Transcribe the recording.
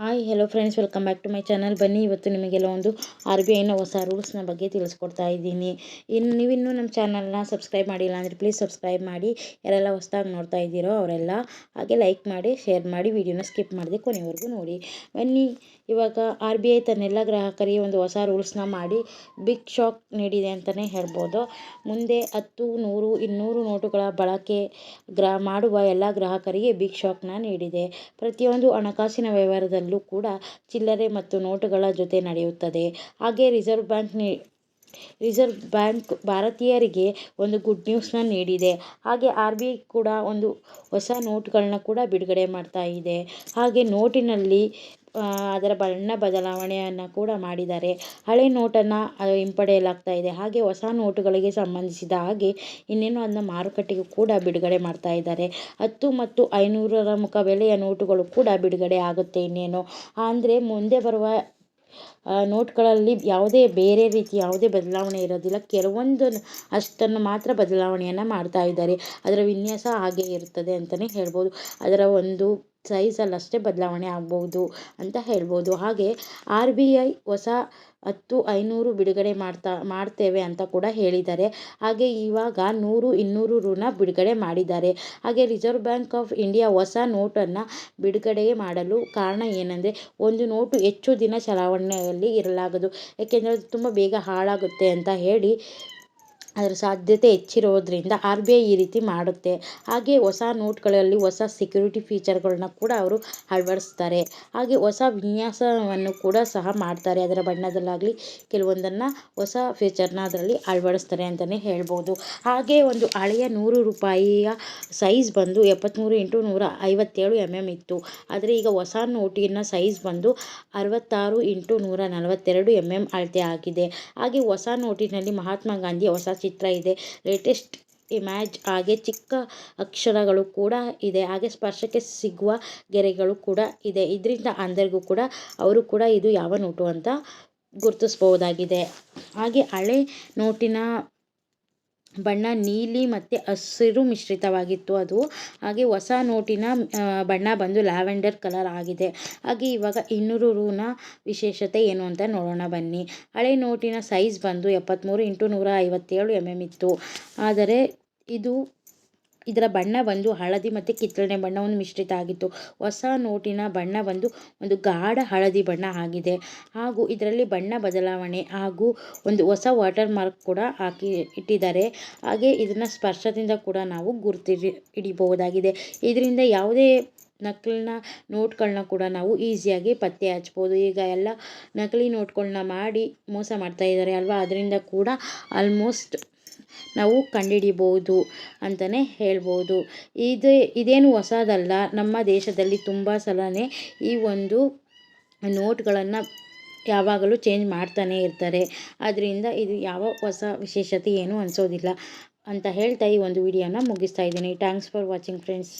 Hi hello friends welcome back to my channel ಬನ್ನಿ, ಇವತ್ತು ನಿಮಗೆಲ್ಲ ಒಂದು ಆರ್ ಬಿ ಐನ ಹೊಸ ರೂಲ್ಸ್ನ ಬಗ್ಗೆ ತಿಳಿಸ್ಕೊಡ್ತಾ ಇದ್ದೀನಿ. ಇನ್ನು ನೀವಿನ್ನೂ ನಮ್ಮ ಚಾನಲ್ನ ಸಬ್ಸ್ಕ್ರೈಬ್ ಮಾಡಿಲ್ಲ ಅಂದರೆ ಪ್ಲೀಸ್ ಸಬ್ಸ್ಕ್ರೈಬ್ ಮಾಡಿ. ಯಾರೆಲ್ಲ ಹೊಸ್ದಾಗಿ ನೋಡ್ತಾ ಇದ್ದೀರೋ ಅವರೆಲ್ಲ ಹಾಗೆ ಲೈಕ್ ಮಾಡಿ ಶೇರ್ ಮಾಡಿ ವಿಡಿಯೋನ ಸ್ಕಿಪ್ ಮಾಡಿದೆ ಕೊನೆವರೆಗೂ ನೋಡಿ. ಬನ್ನಿ, ಇವಾಗ ಆರ್ ಬಿ ಐ ತನ್ನೆಲ್ಲ ಗ್ರಾಹಕರಿಗೆ ಒಂದು ಹೊಸ ರೂಲ್ಸ್ನ ಮಾಡಿ ಬಿಗ್ ಶಾಕ್ ನೀಡಿದೆ ಅಂತಲೇ ಹೇಳ್ಬೋದು. ಮುಂದೆ ಹತ್ತು, ನೂರು, ಇನ್ನೂರು ನೋಟುಗಳ ಬಳಕೆ ಗ್ರಾ, ಮಾಡುವ ಎಲ್ಲ ಗ್ರಾಹಕರಿಗೆ ಬಿಗ್ ಶಾಕ್ನ ನೀಡಿದೆ. ಪ್ರತಿಯೊಂದು ಹಣಕಾಸಿನ ವ್ಯವಹಾರದಲ್ಲೂ ಕೂಡ ಚಿಲ್ಲರೆ ಮತ್ತು ನೋಟುಗಳ ಜೊತೆ ನಡೆಯುತ್ತದೆ. ಹಾಗೆ ರಿಸರ್ವ್ ಬ್ಯಾಂಕ್ ರಿಸರ್ವ್ ಬ್ಯಾಂಕ್ ಭಾರತೀಯರಿಗೆ ಒಂದು ಗುಡ್ ನ್ಯೂಸ್ನ ನೀಡಿದೆ. ಹಾಗೆ ಆರ್ ಬಿ ಐ ಕೂಡ ಒಂದು ಹೊಸ ನೋಟುಗಳನ್ನ ಕೂಡ ಬಿಡುಗಡೆ ಮಾಡ್ತಾ ಇದೆ. ಹಾಗೆ ನೋಟಿನಲ್ಲಿ ಅದರ ಬಣ್ಣ ಬದಲಾವಣೆಯನ್ನು ಕೂಡ ಮಾಡಿದ್ದಾರೆ. ಹಳೆ ನೋಟನ್ನು ಹಿಂಪಡೆಯಲಾಗ್ತಾ ಇದೆ. ಹಾಗೆ ಹೊಸ ನೋಟುಗಳಿಗೆ ಸಂಬಂಧಿಸಿದ ಹಾಗೆ ಇನ್ನೇನು ಅದನ್ನ ಮಾರುಕಟ್ಟೆಗೂ ಕೂಡ ಬಿಡುಗಡೆ ಮಾಡ್ತಾ ಇದ್ದಾರೆ. ಹತ್ತು ಮತ್ತು ಐನೂರರ ಮುಖ ಬೆಲೆಯ ನೋಟುಗಳು ಕೂಡ ಬಿಡುಗಡೆ ಆಗುತ್ತೆ ಇನ್ನೇನು. ಅಂದರೆ ಮುಂದೆ ಬರುವ ನೋಟ್ಗಳಲ್ಲಿ ಯಾವುದೇ ಬೇರೆ ರೀತಿ ಯಾವುದೇ ಬದಲಾವಣೆ ಇರೋದಿಲ್ಲ. ಕೆಲವೊಂದು ಅಷ್ಟನ್ನು ಮಾತ್ರ ಬದಲಾವಣೆಯನ್ನು ಮಾಡ್ತಾ ಇದ್ದಾರೆ. ಅದರ ವಿನ್ಯಾಸ ಹಾಗೆ ಇರ್ತದೆ ಅಂತಲೇ ಹೇಳ್ಬೋದು. ಅದರ ಒಂದು ಸೈಜಲ್ಲಿ ಅಷ್ಟೇ ಬದಲಾವಣೆ ಆಗ್ಬೋದು ಅಂತ ಹೇಳ್ಬೋದು. ಹಾಗೆ ಆರ್ ಬಿ ಐ ಹೊಸ ಹತ್ತು ಐನೂರು ಬಿಡುಗಡೆ ಮಾಡ್ತಾ, ಮಾಡ್ತೇವೆ ಅಂತ ಕೂಡ ಹೇಳಿದ್ದಾರೆ. ಹಾಗೆ ಇವಾಗ ನೂರು, ಇನ್ನೂರು ಋಣ ಬಿಡುಗಡೆ ಮಾಡಿದ್ದಾರೆ. ಹಾಗೆ ರಿಸರ್ವ್ ಬ್ಯಾಂಕ್ ಆಫ್ ಇಂಡಿಯಾ ಹೊಸ ನೋಟನ್ನು ಬಿಡುಗಡೆ ಮಾಡಲು ಕಾರಣ ಏನಂದರೆ ಒಂದು ನೋಟು ಹೆಚ್ಚು ದಿನ ಚಲಾವಣೆಯಲ್ಲಿ ಇರಲಾಗದು. ಏಕೆಂದರೆ ಅದು ತುಂಬ ಬೇಗ ಹಾಳಾಗುತ್ತೆ ಅಂತ ಹೇಳಿ ಅದರ ಸಾಧ್ಯತೆ ಹೆಚ್ಚಿರೋದ್ರಿಂದ ಆರ್ ಬಿ ಐ ಈ ರೀತಿ ಮಾಡುತ್ತೆ. ಹಾಗೆ ಹೊಸ ನೋಟ್ಗಳಲ್ಲಿ ಹೊಸ ಸೆಕ್ಯೂರಿಟಿ ಫೀಚರ್ಗಳನ್ನ ಕೂಡ ಅವರು ಅಳವಡಿಸ್ತಾರೆ. ಹಾಗೆ ಹೊಸ ವಿನ್ಯಾಸವನ್ನು ಕೂಡ ಸಹ ಮಾಡ್ತಾರೆ. ಅದರ ಬಣ್ಣದಲ್ಲಾಗಲಿ ಕೆಲವೊಂದನ್ನು ಹೊಸ ಫೀಚರ್ನ ಅದರಲ್ಲಿ ಅಳವಡಿಸ್ತಾರೆ ಅಂತಲೇ ಹೇಳ್ಬೋದು. ಹಾಗೆ ಒಂದು ಹಳೆಯ ನೂರು ರೂಪಾಯಿಯ ಸೈಜ್ ಬಂದು ಎಪ್ಪತ್ತ್ಮೂರು ಇಂಟು ನೂರ ಐವತ್ತೇಳು ಎಂ ಎಂ ಇತ್ತು. ಆದರೆ ಈಗ ಹೊಸ ನೋಟಿನ ಸೈಜ್ ಬಂದು ಅರವತ್ತಾರು ಇಂಟು ನೂರ ನಲವತ್ತೆರಡು ಎಂ ಎಂ ಅಳತೆ ಆಗಿದೆ. ಹಾಗೆ ಹೊಸ ನೋಟಿನಲ್ಲಿ ಮಹಾತ್ಮ ಗಾಂಧಿ ಹೊಸ ಚಿತ್ರ ಇದೆ. ಲೇಟೆಸ್ಟ್ ಇಮ್ಯಾಜ್ ಹಾಗೆ ಚಿಕ್ಕ ಅಕ್ಷರಗಳು ಕೂಡ ಇದೆ. ಹಾಗೆ ಸ್ಪರ್ಶಕ್ಕೆ ಸಿಗುವ ಗೆರೆಗಳು ಕೂಡ ಇದೆ. ಇದರಿಂದ ಅಂದರಿಗೂ ಕೂಡ, ಅವರು ಕೂಡ ಇದು ಯಾವ ನೋಟು ಅಂತ ಗುರುತಿಸ್ಬೋದಾಗಿದೆ ಹಾಗೆ ಹಳೆ ನೋಟಿನ ಬಣ್ಣ ನೀಲಿ ಮತ್ತು ಹಸಿರು ಮಿಶ್ರಿತವಾಗಿತ್ತು ಅದು. ಹಾಗೆ ಹೊಸ ನೋಟಿನ ಬಣ್ಣ ಬಂದು ಲ್ಯಾವೆಂಡರ್ ಕಲರ್ ಆಗಿದೆ. ಹಾಗೆ ಇವಾಗ ಇನ್ನೂರು ರೂನ ವಿಶೇಷತೆ ಏನು ಅಂತ ನೋಡೋಣ ಬನ್ನಿ. ಹಳೆ ನೋಟಿನ ಸೈಜ್ ಬಂದು ಎಪ್ಪತ್ತ್ಮೂರು ಇಂಟು ನೂರ ಐವತ್ತೇಳು ಎಂ ಎಂ ಇತ್ತು. ಆದರೆ ಇದು ಇದರ ಬಣ್ಣ ಬಂದು ಹಳದಿ ಮತ್ತು ಕಿತ್ತಳೆ ಬಣ್ಣವನ್ನು ಮಿಶ್ರಿತ ಆಗಿತ್ತು. ಹೊಸ ನೋಟಿನ ಬಣ್ಣ ಬಂದು ಒಂದು ಗಾಢ ಹಳದಿ ಬಣ್ಣ ಆಗಿದೆ. ಹಾಗೂ ಇದರಲ್ಲಿ ಬಣ್ಣ ಬದಲಾವಣೆ ಹಾಗೂ ಒಂದು ಹೊಸ ವಾಟರ್ ಮಾರ್ಕ್ ಕೂಡ ಹಾಕಿ ಇಟ್ಟಿದ್ದಾರೆ. ಹಾಗೆ ಇದನ್ನು ಸ್ಪರ್ಶದಿಂದ ಕೂಡ ನಾವು ಗುರುತಿ ಹಿಡಿಬಹುದಾಗಿದೆ. ಇದರಿಂದ ಯಾವುದೇ ನಕಲಿನ ನೋಟ್ಗಳನ್ನ ಕೂಡ ನಾವು ಈಸಿಯಾಗಿ ಪತ್ತೆ ಹಚ್ಬೋದು. ಈಗ ಎಲ್ಲ ನಕಲಿ ನೋಟ್ಗಳನ್ನ ಮಾಡಿ ಮೋಸ ಮಾಡ್ತಾ ಇದ್ದಾರೆ ಅಲ್ವಾ? ಅದರಿಂದ ಕೂಡ ಆಲ್ಮೋಸ್ಟ್ ನಾವು ಕಂಡುಹಿಡಿಬೋದು ಅಂತಲೇ ಹೇಳ್ಬೋದು. ಇದು, ಇದೇನು ಹೊಸದಲ್ಲ, ನಮ್ಮ ದೇಶದಲ್ಲಿ ತುಂಬ ಸಲನೇ ಈ ಒಂದು ನೋಟ್ಗಳನ್ನು ಯಾವಾಗಲೂ ಚೇಂಜ್ ಮಾಡ್ತಾನೆ ಇರ್ತಾರೆ. ಅದರಿಂದ ಇದು ಯಾವ ಹೊಸ ವಿಶೇಷತೆ ಏನೂ ಅನಿಸೋದಿಲ್ಲ ಅಂತ ಹೇಳ್ತಾ ಈ ಒಂದು ವಿಡಿಯೋನ ಮುಗಿಸ್ತಾ ಇದ್ದೀನಿ. Thanks for watching friends